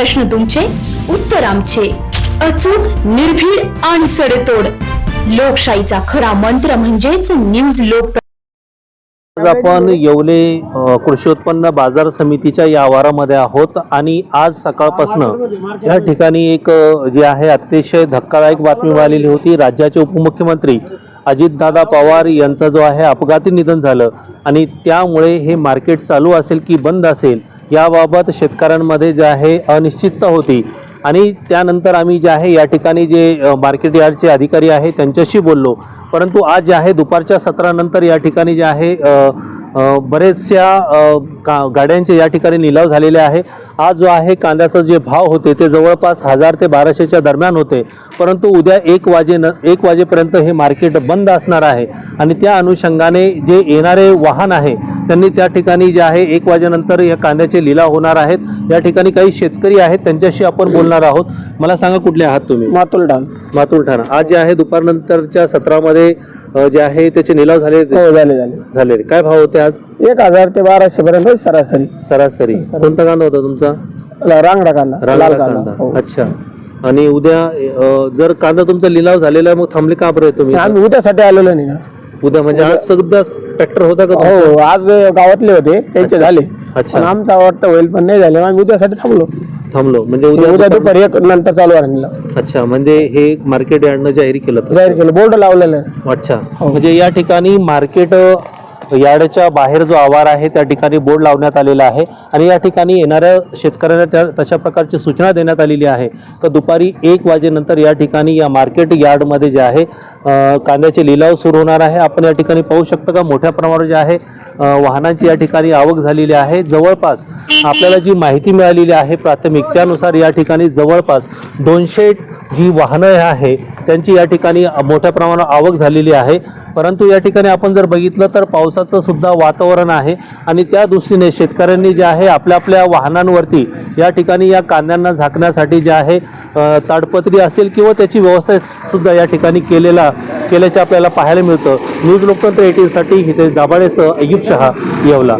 प्रश्न तुमचे उत्तर आमचे. अचूक निर्भीड आणि सडेतोड. लोकशाहीचा खरा मंत्र म्हणजेच न्यूज लोक आज आपण येवले कृषी उत्पन्न बाजार समितीच्या या आवारामध्ये आहोत आणि आज सकाळपासनं या ठिकाणी एक जे आहे अतिशय धक्कादायक बातमी मिळालेली होती राज्याचे उपमुख्यमंत्री अजितदादा पवार यांचा जो आहे अपघाती निधन झालं. आणि त्यामुळे हे मार्केट चालू असेल की बंद असेल याबाबत शेतकऱ्यांमध्ये जे आहे अनिश्चितता होती. आणि त्यानंतर आम्ही जे आहे या ठिकाणी जे मार्केट यार्डचे अधिकारी आहे त्यांच्याशी बोललो. परंतु आज जे आहे दुपारच्या सत्रानंतर या ठिकाणी जे आहे बरेचशा का गाड्यांचे या ठिकाणी लिलाव झालेले आहे. आज जो आहे कांद्याचा जे भाव होते ते जवळपास हजार ते बाराशेच्या दरम्यान होते. परंतु उद्या एक वाजे न एक वाजेपर्यंत हे मार्केट बंद असणार आहे. आणि त्या अनुषंगाने जे येणारे वाहन आहे त्यांनी त्या ठिकाणी जे आहे एक वाजेनंतर या कांद्याचे लिलाव होणार आहेत. या ठिकाणी काही शेतकरी आहेत त्यांच्याशी आपण बोलणार आहोत. मला सांगा कुठले आहात तुम्ही? मातुल डाल मातूर ठाणा. आज जे आहे दुपारनंतरच्या सत्रामध्ये अ, जे आहे त्याचे निलाव झाले. हो झाले झाले. झाले. काय भाव होते आज? एक हजार ते बाराशे पर्यंत होईल सरासरी. सरासरी. कोणता कांदा होता तुमचा? ला- रांगडा कांदा. रांगडा कांदा. कांदा. हो. अच्छा. आणि उद्या अ, जर कांदा तुमचा लिलाव झालेला आहे मग थांबले का बरं तुम्ही? आम्ही उद्यासाठी आलेलो नाही ना. उद्या म्हणजे आज सुद्धा ट्रॅक्टर होता का तुमचा? हो आज गावातले होते त्यांचे अच्छा. झाले अच्छा. पण आमचा वाटतं होईल पण नाही झाले आम्ही उद्यासाठी थांबलो थांबलो म्हणजे उद्या उद्या दुपार- दुपारी एक नंतर चालू राहिला अच्छा म्हणजे हे मार्केट यार्डनं जाहीर केलं होतं. जाहीर केलं बोर्ड लावलेलं आहे. अच्छा हो. म्हणजे या ठिकाणी मार्केट यार्डच्या बाहेर जो आवार आहे त्या ठिकाणी बोर्ड लावण्यात आलेला आहे आणि या ठिकाणी येणाऱ्या शेतकऱ्यांना त्या तशा प्रकारची सूचना देण्यात आलेली आहे. का दुपारी एक वाजेनंतर या ठिकाणी या मार्केट यार्डमध्ये जे आहे कांद्याचे लिलाव सुरू होणार आहे. आपण या ठिकाणी पाहू शकतो का मोठ्या प्रमाणावर जे आहे वाहनांची या ठिकाणी आवक झालेली आहे. जवळपास आपल्याला जी माहिती मिळालेली आहे प्राथमिक त्यानुसार या ठिकाणी जवळपास दोनशे जी वाहनं आहे त्यांची या ठिकाणी मोठ्या प्रमाणावर आवक झालेली आहे. परंतु या ठिकाणी आपण जर बघितलं तर पावसाचं सुद्धा वातावरण आहे आणि त्या दृष्टीने शेतकऱ्यांनी जे आहे आपल्या आपल्या वाहनांवरती या ठिकाणी या कांद्यांना झाकण्यासाठी जे आहे ताडपत्री असेल किंवा त्याची व्यवस्था सुद्धा या ठिकाणी केलेला केल्याचे आपल्याला पाहायला मिळतं. न्यूज लोकतंत्र एटीनसाठी हितेश दाभाडेसह अय्यूब शहा येवला.